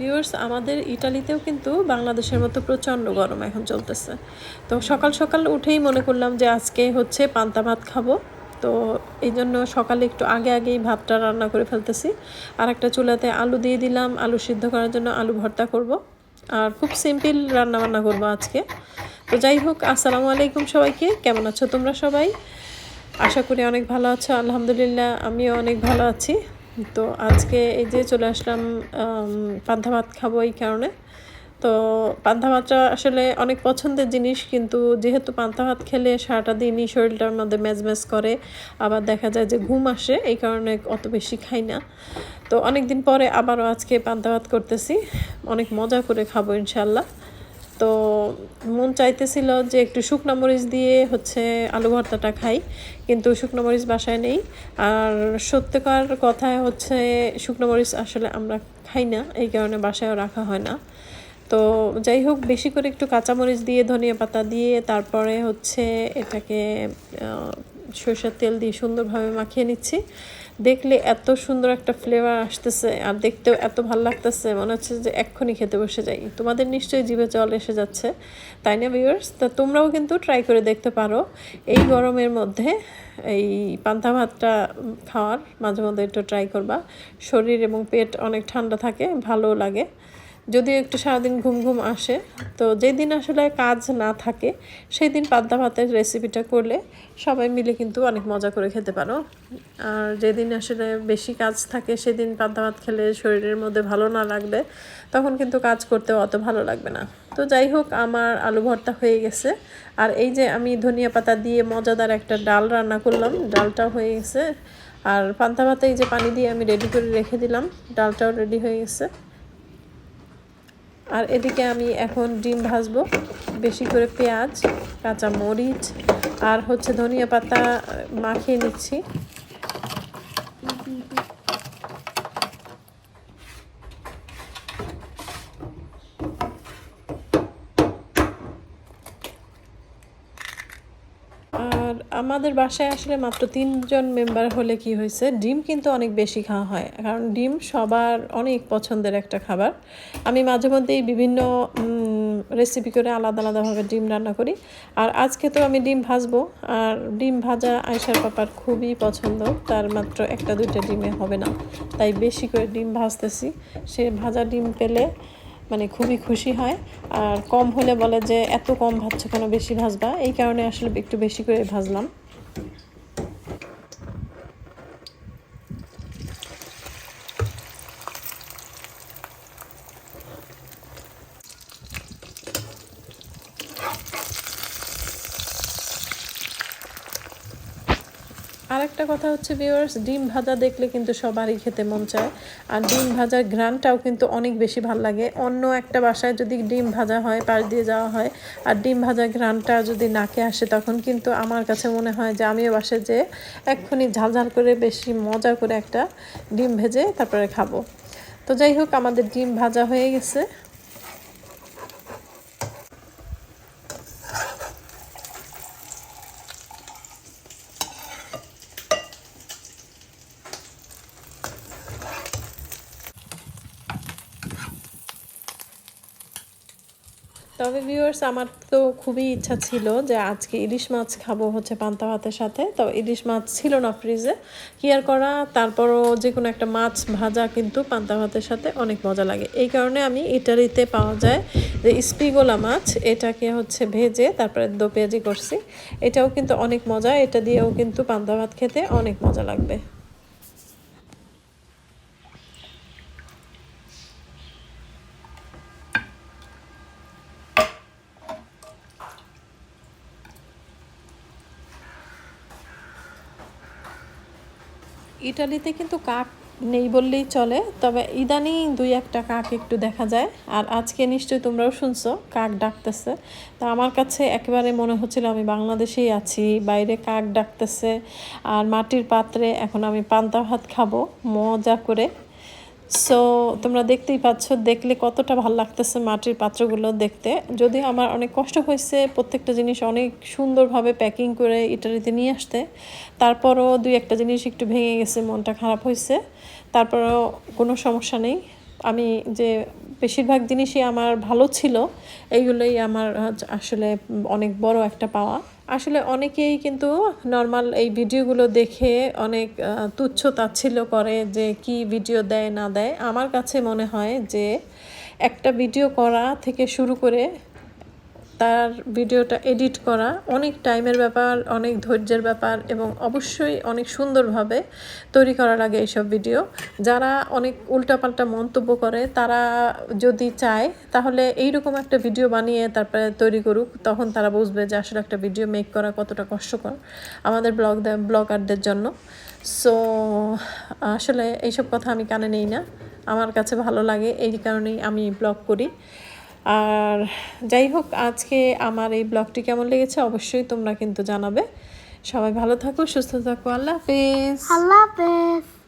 Viewers আমাদের ইটালিতেও কিন্তু বাংলাদেশের মতো প্রচণ্ড গরম এখন চলতেছে। তো সকাল সকাল উঠেই মনে করলাম যে আজকে হচ্ছে পান্তা ভাত খাব। তো এই জন্য সকালে একটু আগে আগেই ভাতটা রান্না করে ফেলতেছি। আর একটা চুলাতে আলু দিয়ে দিলাম, আলু সিদ্ধ করার জন্য আলু ভর্তা করব। আর খুব সিম্পল রান্না বান্না করব আজকে। তো যাই হোক, আসসালামু আলাইকুম সবাইকে। কেমন আছো তোমরা সবাই? আশা করি অনেক ভালো আছো। আলহামদুলিল্লাহ, আমিও অনেক ভালো আছি। তো আজকে এই যে চলে আসলাম পান্তা ভাত খাব এই কারণে। তো পান্তা ভাতটা আসলে অনেক পছন্দের জিনিস, কিন্তু যেহেতু পান্তা ভাত খেলে সারাটা দিনই শরীরটার মধ্যে ম্যাজম্যাজ করে, আবার দেখা যায় যে ঘুম আসে, এই কারণে অত বেশি খাই না। তো অনেক দিন পরে আবারও আজকে পান্তা ভাত করতেছি, অনেক মজা করে খাব ইনশাল্লাহ তো মন চাইতেছিল যে একটু শুকনো মরিচ দিয়ে হচ্ছে আলু ভর্তাটা খাই, কিন্তু শুকনো মরিচ বাসায় নেই। আর সত্যকার কথায় হচ্ছে শুকনো মরিচ আসলে আমরা খাই না, এই কারণে বাসায়ও রাখা হয় না। তো যাই হোক, বেশি করে একটু কাঁচামরিচ দিয়ে, ধনিয়া পাতা দিয়ে, তারপরে হচ্ছে এটাকে সরষের তেল দিয়ে সুন্দরভাবে মাখিয়ে নিচ্ছি। দেখলে এত সুন্দর একটা ফ্লেভার আসতেছে আর দেখতেও এত ভালো লাগতেছে, মনে হচ্ছে যে এক্ষুনি খেতে বসে যাই। তোমাদের নিশ্চয়ই জিভে জল এসে যাচ্ছে, তাই না ভিউয়ার্স তা তোমরাও কিন্তু ট্রাই করে দেখতে পারো। এই গরমের মধ্যে এই পান্তা ভাতটা খাওয়ার মাঝে মধ্যে একটু ট্রাই করবা। শরীর এবং পেট অনেক ঠান্ডা থাকে ভালো লাগে। যদিও একটু সারাদিন ঘুম ঘুম আসে, তো যেদিন আসলে কাজ না থাকে সেই দিন পান্তা ভাতের রেসিপিটা করলে সবাই মিলে কিন্তু অনেক মজা করে খেতে পারো। আর যেদিন আসলে বেশি কাজ থাকে, সেদিন পান্তা ভাত খেলে শরীরের মধ্যে ভালো না লাগবে তখন কিন্তু কাজ করতেও অত ভালো লাগবে না। তো যাই হোক, আমার আলু ভর্তা হয়ে গেছে। আর এই যে আমি ধনিয়া পাতা দিয়ে মজাদার একটা ডাল রান্না করলাম, ডালটাও হয়ে গেছে। আর পান্তা ভাতে এই যে পানি দিয়ে আমি রেডি করে রেখে দিলাম, ডালটাও রেডি হয়ে গেছে। আর এদিকে আমি এখন ডিম ভাজবো, বেশি করে পেঁয়াজ, কাঁচা মরিচ, আর হচ্ছে ধনিয়া পাতা মাখিয়ে নিচ্ছি। আমাদের বাসায় আসলে মাত্র তিনজন মেম্বার হলে কি হয়েছে? ডিম কিন্তু অনেক বেশি খাওয়া হয়। কারণ ডিম সবার অনেক পছন্দের একটা খাবার। আমি মাঝে মধ্যেই বিভিন্ন রেসিপি করে আলাদা আলাদাভাবে ডিম রান্না করি। আর আজকে তো আমি ডিম ভাজবো। আর ডিম ভাজা আয়সার পাপার খুবই পছন্দ। তার মাত্র একটা দুইটা ডিমে হবে না। তাই বেশি করে ডিম ভাজতেছি। সে ভাজা ডিম পেলে মানে খুবই খুশি হয়। আর কম হলে বলে যে, এত কম ভাজছো কেন বেশি ভাজবা? এই কারণে আসলে একটু বেশি করে ভাজলাম। আরেকটা কথা হচ্ছে ভিউয়ার্স ডিম ভাজা দেখলে কিন্তু সবারই খেতে মন চায়। আর ডিম ভাজার ঘ্রানটাও কিন্তু অনেক বেশি ভালো লাগে। অন্য একটা বাসায় যদি ডিম ভাজা হয়, পাশ দিয়ে যাওয়া হয়, আর ডিম ভাজার ঘ্রানটা যদি নাকে আসে, তখন কিন্তু আমার কাছে মনে হয় যে আমিও বাসায় যে এক্ষুনি ঝালঝাল করে, বেশি মজা করে একটা ডিম ভেজে তারপরে খাব। তো যাই হোক, আমাদের ডিম ভাজা হয়ে গেছে। তবে ভিউয়ার্স আমার তো খুবই ইচ্ছা ছিল যে আজকে ইলিশ মাছ খাব হচ্ছে পান্তা ভাতের সাথে। তো ইলিশ মাছ ছিল না ফ্রিজে কি আর করা? তারপরও যে কোনো একটা মাছ ভাজা কিন্তু পান্তা ভাতের সাথে অনেক মজা লাগে। এই কারণে আমি ইটালিতে পাওয়া যায় যে স্পিগোলা মাছ, এটাকে হচ্ছে ভেজে তারপরে দো পেঁয়াজি করছি। এটাও কিন্তু অনেক মজা, এটা দিয়েও কিন্তু পান্তা ভাত খেতে অনেক মজা লাগবে। ইটালিতে কিন্তু কাক নেই বললেই চলে, তবে ইদানিং দুই একটা কাক একটু দেখা যায়। আর আজকে নিশ্চয়ই তোমরাও শুনছো, কাক ডাকতেছে। তা আমার কাছে একেবারে মনে হচ্ছিল আমি বাংলাদেশেই আছি, বাইরে কাক ডাকতেছে, আর মাটির পাত্রে এখন আমি পান্তা ভাত খাব, মজা করে। সো তোমরা দেখতেই পাচ্ছ, দেখলে কতটা ভালো লাগতেছে মাটির পাত্রগুলো দেখতে। যদিও আমার অনেক কষ্ট হয়েছে প্রত্যেকটা জিনিস অনেক সুন্দরভাবে প্যাকিং করে ইটালিতে নিয়ে আসতে। তারপরও দুই একটা জিনিস একটু ভেঙে গেছে, মনটা খারাপ হয়েছে। তারপরও কোনো সমস্যা নেই। আমি যে বেশিরভাগ জিনিসই আমার ভালো ছিল, এইগুলোই আমার আসলে অনেক বড় একটা পাওয়া। আসলে অনেকেই কিন্তু নর্মাল এই ভিডিওগুলো দেখে অনেক তুচ্ছ তাচ্ছিল্য করে যে কি ভিডিও দেয় না দেয়। আমার কাছে মনে হয় যে একটা ভিডিও করা থেকে শুরু করে তার ভিডিওটা এডিট করা অনেক টাইমের ব্যাপার, অনেক ধৈর্যের ব্যাপার এবং অবশ্যই অনেক সুন্দরভাবে তৈরি করা লাগে এইসব ভিডিও। যারা অনেক উল্টাপাল্টা মন্তব্য করে, তারা যদি চায় তাহলে এইরকম একটা ভিডিও বানিয়ে তারপরে তৈরি করুক, তখন তারা বুঝবে যে আসলে একটা ভিডিও মেক করা কতটা কষ্টকর আমাদের ব্লগ ব্লগারদের জন্য। সো আসলে এইসব কথা আমি কানে নেই না। আমার কাছে ভালো লাগে, এই কারণেই আমি ব্লগ করি। আর যাই হোক, আজকে আমার এই ব্লগটি কেমন লেগেছে অবশ্যই তোমরা কিন্তু জানাবে। সবাই ভালো থাকো, সুস্থ থাকো, আল্লাহ হাফেজ। আল্লাহ হাফেজ।